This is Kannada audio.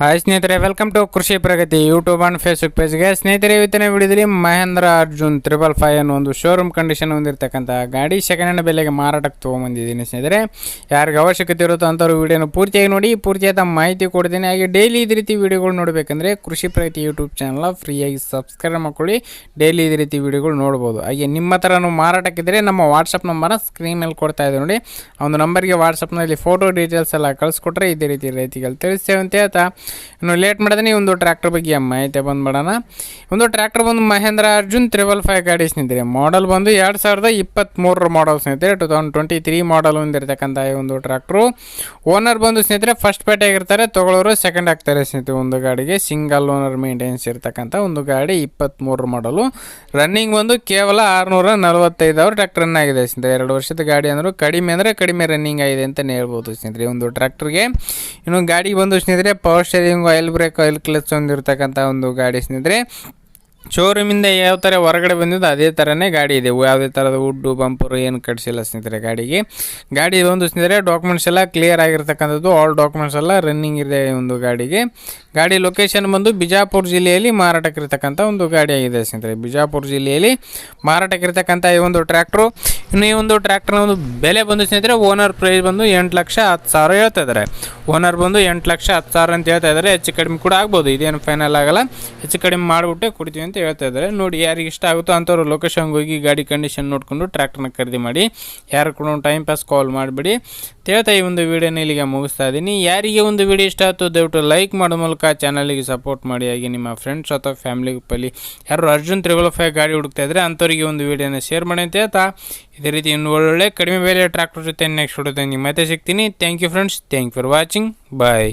ಹಾಯ್ ಸ್ನೇಹಿತರೆ welcome to Krishi Pragati YouTube and Facebook ಪೇಜ್ಗೆ ಸ್ನೇಹಿತರೆ, ಇವತ್ತಿನ ವಿಡಿಯೋದಲ್ಲಿ ಮಹೇಂದ್ರ ಅರ್ಜುನ್ ತ್ರಿಬಲ್ ಫೈವ್ ಅನ್ನೋ ಒಂದು ಶೋರೂಮ್ ಕಂಡೀಷನ್ ಹೊಂದಿರತಕ್ಕಂಥ ಗಾಡಿ ಸೆಕೆಂಡ್ ಹ್ಯಾಂಡ್ ಬೆಲೆಗೆ ಮಾರಾಟಕ್ಕೆ ತೊಗೊಂಬಂದಿದ್ದೀನಿ ಸ್ನೇಹಿತರೆ. ಯಾರಿಗೆ ಅವಶ್ಯಕತೆ ಇರುತ್ತೋ ಅಂಥವ್ರು ವಿಡಿಯೋನ ಪೂರ್ತಿಯಾಗಿ ನೋಡಿ, ಪೂರ್ತಿಯಾದ ಮಾಹಿತಿ ಕೊಡ್ತೀನಿ. ಹಾಗೆ ಡೈಲಿ ಇದೇ ರೀತಿ ವಿಡಿಯೋಗಳು ನೋಡಬೇಕಂದ್ರೆ ಕೃಷಿ ಪ್ರಗತಿ ಯೂಟ್ಯೂಬ್ ಚಾನಲ್ ಫ್ರೀಯಾಗಿ ಸಬ್ಸ್ಕ್ರೈಬ್ ಮಾಡ್ಕೊಳ್ಳಿ. ಡೈಲಿ ಇದೇ ರೀತಿ ವಿಡಿಯೋಗಳು ನೋಡ್ಬೋದು. ಹಾಗೆ ನಿಮ್ಮ ಹತ್ರನೂ ಮಾರಾಟಕ್ಕಿದ್ರೆ ನಮ್ಮ ವಾಟ್ಸಪ್ ನಂಬರ್ನ ಸ್ಕ್ರೀನ್ ಮೇಲೆ ಕೊಡ್ತಾ ಇದೆ ನೋಡಿ. ಆ ಒಂದು ನಂಬರ್ಗೆ ವಾಟ್ಸಪ್ನಲ್ಲಿ ಫೋಟೋ ಡೀಟೇಲ್ಸ್ ಎಲ್ಲ ಕಳಿಸ್ಕೊಟ್ರೆ ಇದೇ ರೀತಿ ರೈತಿಗಳು ತಿಳಿಸ್ತೇವೆ ಅಂತ. ಹೇಳ್ತಾ ಇನ್ನು ಲೇಟ್ ಮಾಡಿದ್ರೆ ಒಂದು ಟ್ರ್ಯಾಕ್ಟರ್ ಬಗ್ಗೆ ಮಾಹಿತಿ ಬಂದ್ಬಿಡೋಣ ಒಂದು ಟ್ರ್ಯಾಕ್ಟರ್ ಬಂದು ಮಹೇಂದ್ರ ಅರ್ಜುನ್ ತ್ರಿಬಲ್ ಫೈವ್ ಗಾಡಿ ಸ್ನೇಹಿತರೆ. ಮಾಡಲ್ ಬಂದು ಎರಡು ಸಾವಿರದ ಇಪ್ಪತ್ತ್ಮೂರರ ಮಾಡಲ್ ಸ್ನೇಹಿತರೆ. Two thousand twenty three model ಹೊಂದಿರತಕ್ಕಂಥ ಈ ಒಂದು ಟ್ರ್ಯಾಕ್ಟ್ರು ಓನರ್ ಬಂದು ಸ್ನೇಹಿತರೆ ಫಸ್ಟ್ ಪೇಟೆ ಆಗಿರ್ತಾರೆ, ತೊಗೊಳೋರು ಸೆಕೆಂಡ್ ಆಗ್ತಾರೆ ಸ್ನೇಹಿತರೆ ಒಂದು ಗಾಡಿಗೆ. ಸಿಂಗಲ್ ಓನರ್ ಮೇಂಟೆನೆನ್ಸ್ ಇರ್ತಕ್ಕಂಥ ಒಂದು ಗಾಡಿ ಇಪ್ಪತ್ತ್ಮೂರು ಮಾಡಲು ರನ್ನಿಂಗ್ ಬಂದು ಕೇವಲ ಆರುನೂರ ನಲವತ್ತೈದು ಅವರು ಟ್ರ್ಯಾಕ್ಟರ್ ರನ್ ಆಗಿದೆ ಸ್ನೇಹಿತರೆ. ಎರಡು ವರ್ಷದ ಗಾಡಿ ಅಂದರೂ ಕಡಿಮೆ ಅಂದರೆ ಕಡಿಮೆ ರನ್ನಿಂಗ್ ಆಗಿದೆ ಅಂತಲೇ ಹೇಳ್ಬೋದು ಸ್ನೇಹಿತರೆ ಒಂದು ಟ್ರ್ಯಾಕ್ಟರ್ಗೆ ಇನ್ನು ಗಾಡಿಗೆ ಬಂದು ಸ್ನೇಹಿತರೆ power steering oil brake oil clutch ಹೊಂದಿರತಕ್ಕಂಥ ಒಂದು ಗಾಡಿ ಸ್ನೇಹಿತರೆ. ಶೋರೂಮಿಂದ ಯಾವ ಥರ ಹೊರಗಡೆ ಬಂದಿದ್ದು ಅದೇ ಥರನೇ ಗಾಡಿ ಇದೆ. ಯಾವುದೇ ಥರದ ವುಡ್ಡು ಬಂಪರು ಏನು ಕಟ್ಸಿಲ್ಲ ಸ್ನೇಹಿತರೆ ಗಾಡಿಗೆ. ಗಾಡಿ ಒಂದು ಸ್ನೇಹಿತರೆ ಡಾಕ್ಯುಮೆಂಟ್ಸ್ ಎಲ್ಲ ಕ್ಲಿಯರ್ ಆಗಿರ್ತಕ್ಕಂಥದ್ದು ಆಲ್ ಡಾಕ್ಯುಮೆಂಟ್ಸ್ ಎಲ್ಲ ರನ್ನಿಂಗ್ ಇದೆ ಒಂದು ಗಾಡಿಗೆ. ಗಾಡಿ ಲೊಕೇಶನ್ ಬಂದು ಬಿಜಾಪುರ ಜಿಲ್ಲೆಯಲ್ಲಿ ಮಾರಾಟಕ್ಕಿರ್ತಕ್ಕಂಥ ಒಂದು ಗಾಡಿ ಆಗಿದೆ ಸ್ನೇಹಿತರೆ. ಬಿಜಾಪುರ ಜಿಲ್ಲೆಯಲ್ಲಿ ಮಾರಾಟಕ್ಕಿರ್ತಕ್ಕಂಥ ಈ ಒಂದು ಟ್ರ್ಯಾಕ್ಟ್ರು ಇನ್ನು ಈ ಒಂದು ಟ್ರ್ಯಾಕ್ಟರ್ನ ಒಂದು ಬೆಲೆ ಬಂದು ಸ್ನೇಹಿತರೆ ಓನರ್ ಪ್ರೈಸ್ ಬಂದು ಎಂಟು ಲಕ್ಷ ಹತ್ತು ಸಾವಿರ ಹೇಳ್ತಾ ಇದ್ದಾರೆ. ಓನರ್ ಬಂದು ಎಂಟು ಲಕ್ಷ ಹತ್ತು ಸಾವಿರ ಅಂತ ಹೇಳ್ತಾ ಇದ್ದಾರೆ. ಹೆಚ್ಚು ಕಡಿಮೆ ಕೂಡ ಆಗ್ಬೋದು. ಇದೇನು ಫೈನಲ್ ಆಗಲ್ಲ. ಹೆಚ್ಚು ಕಡಿಮೆ ಮಾಡಿಬಿಟ್ಟೆ ಕೊಡ್ತೀವಿ ಅಂತ ಹೇಳ್ತಾ ಇದ್ದಾರೆ. ನೋಡಿ, ಯಾರಿಗೆ ಇಷ್ಟ ಆಗುತ್ತೋ ಅಂಥವ್ರು ಲೊಕೇಶನ್ಗೆ ಹೋಗಿ ಗಾಡಿ ಕಂಡೀಷನ್ ನೋಡಿಕೊಂಡು ಟ್ರ್ಯಾಕ್ಟರ್ನ ಖರೀದಿ ಮಾಡಿ. ಯಾರು ಕೂಡ ಟೈಮ್ ಪಾಸ್ ಕಾಲ್ ಮಾಡಿಬಿಡಿ. ಹೇಳ್ತಾ ಈ ಒಂದು ವಿಡಿಯೋನ ಇಲ್ಲಿಗೆ ಮುಗಿಸ್ತಾ ಇದ್ದೀನಿ. ಯಾರಿಗೆ ಒಂದು ವಿಡಿಯೋ ಇಷ್ಟ ಆಯಿತು ದಯವಿಟ್ಟು ಲೈಕ್ ಮಾಡೋ ಮೂಲಕ ಚಾನಲಿಗೆ ಸಪೋರ್ಟ್ ಮಾಡಿ. ಹಾಗೆ ನಿಮ್ಮ ಫ್ರೆಂಡ್ಸ್ ಅಥವಾ ಫ್ಯಾಮಿಲಿ ಗ್ರೂಪಲ್ಲಿ ಯಾರು ಅರ್ಜುನ್ ತ್ರಿಬಲ್ ಗಾಡಿ ಹುಡುಕ್ತಾ ಇದ್ದರೆ ಅಂಥವ್ರಿಗೆ ಒಂದು ವಿಡಿಯೋನ ಶೇರ್ ಮಾಡಿ ಅಂತ ಹೇಳ್ತಾ ಇದೇ ರೀತಿ ಇನ್ನು ಒಳ್ಳೆ ಕಡಿಮೆ ಬೆಲೆ ಟ್ರ್ಯಾಕ್ಟರ್ ಜೊತೆ ನೆಕ್ಸ್ಟ್ ಹೊಡೆದು ನಿಮ್ಮ ಮತ್ತೆ ಸಿಗ್ತೀನಿ. Thank you friends thank you for watching bye